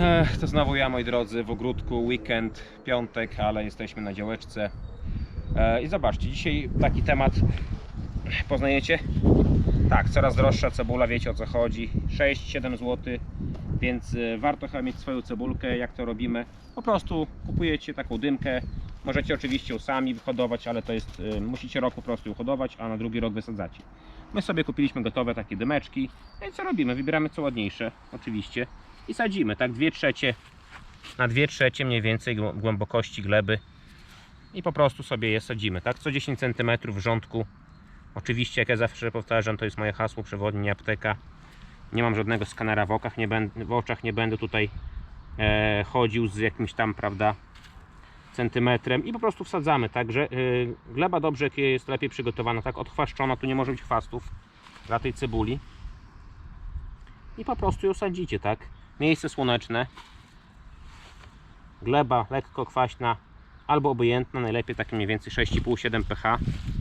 Ech, to znowu ja, moi drodzy, w ogródku, weekend, piątek, ale jesteśmy na działeczce. E, I zobaczcie, dzisiaj taki temat poznajecie? Tak, coraz droższa cebula, wiecie o co chodzi. 6-7 zł, więc e, warto chyba mieć swoją cebulkę. Jak to robimy? Po prostu kupujecie taką dymkę. Możecie oczywiście sami wyhodować, ale to jest, e, musicie rok po prostu ją hodować, a na drugi rok wysadzacie. My sobie kupiliśmy gotowe takie dymeczki. No i co robimy? Wybieramy co ładniejsze, oczywiście. I sadzimy, tak 2 trzecie na 2 trzecie mniej więcej głę- głębokości gleby. I po prostu sobie je sadzimy, tak? Co 10 cm w rządku. Oczywiście, jak ja zawsze powtarzam, to jest moje hasło przewodnie apteka. Nie mam żadnego skanera w okach, nie będę, w oczach nie będę tutaj e, chodził z jakimś tam, prawda, centymetrem i po prostu wsadzamy, także y, gleba dobrze jest lepiej przygotowana, tak odchwaszczona, tu nie może być chwastów dla tej cebuli i po prostu ją sadzicie, tak? Miejsce słoneczne, gleba lekko kwaśna albo obojętna, najlepiej takie mniej więcej 6,5-7 pH,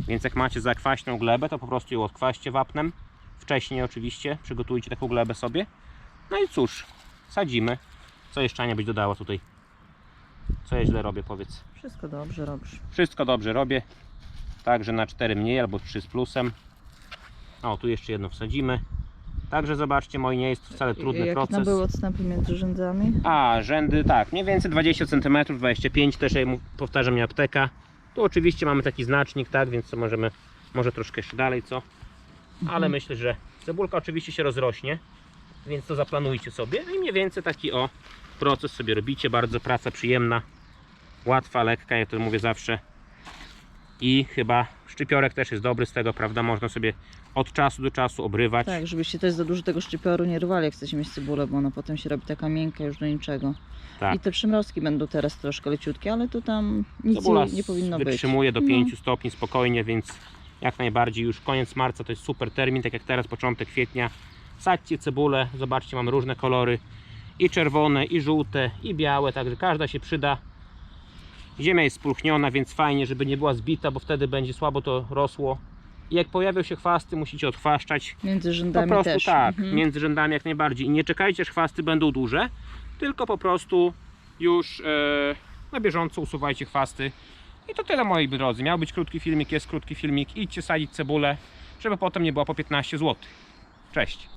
więc jak macie za kwaśną glebę, to po prostu ją odkwaście wapnem, wcześniej oczywiście, przygotujcie taką glebę sobie, no i cóż, sadzimy. Co jeszcze Ania byś dodała tutaj? Co ja źle robię, powiedz. Wszystko dobrze robisz. Wszystko dobrze robię. Także na 4 mniej albo 3 z plusem. O, tu jeszcze jedno wsadzimy. Także zobaczcie, moi nie jest wcale trudny Jakie tam proces. były odstępy między rzędami? A, rzędy tak, mniej więcej 20 cm, 25 też powtarzam nie apteka. Tu oczywiście mamy taki znacznik, tak, więc to możemy, może troszkę jeszcze dalej, co? Ale myślę, że cebulka oczywiście się rozrośnie, więc to zaplanujcie sobie. No i mniej więcej taki o proces sobie robicie, bardzo praca przyjemna, łatwa, lekka, ja to mówię zawsze. I chyba szczypiorek też jest dobry z tego, prawda, można sobie od czasu do czasu obrywać. Tak, żebyście też za dużo tego szczypioru nie rwali, jak chcecie mieć cebulę, bo ona potem się robi taka miękka już do niczego. Tak. I te przymrozki będą teraz troszkę leciutkie, ale to tam nic Cebula nie, nie powinno być. wytrzymuje do No. 5 stopni spokojnie, więc jak najbardziej już koniec marca to jest super termin, tak jak teraz początek kwietnia. Sadźcie cebulę, zobaczcie, mamy różne kolory i czerwone, i żółte, i białe, także każda się przyda. Ziemia jest spulchniona, więc fajnie, żeby nie była zbita, bo wtedy będzie słabo to rosło. I jak pojawią się chwasty, musicie odchwaszczać. Między Po rzędami prostu też. tak, Mhm. między rzędami jak najbardziej. I nie czekajcie, aż chwasty będą duże, tylko po prostu już e, na bieżąco usuwajcie chwasty. I to tyle moi drodzy. Miał być krótki filmik, jest krótki filmik. Idźcie sadzić cebulę, żeby potem nie była po 15 zł. Cześć.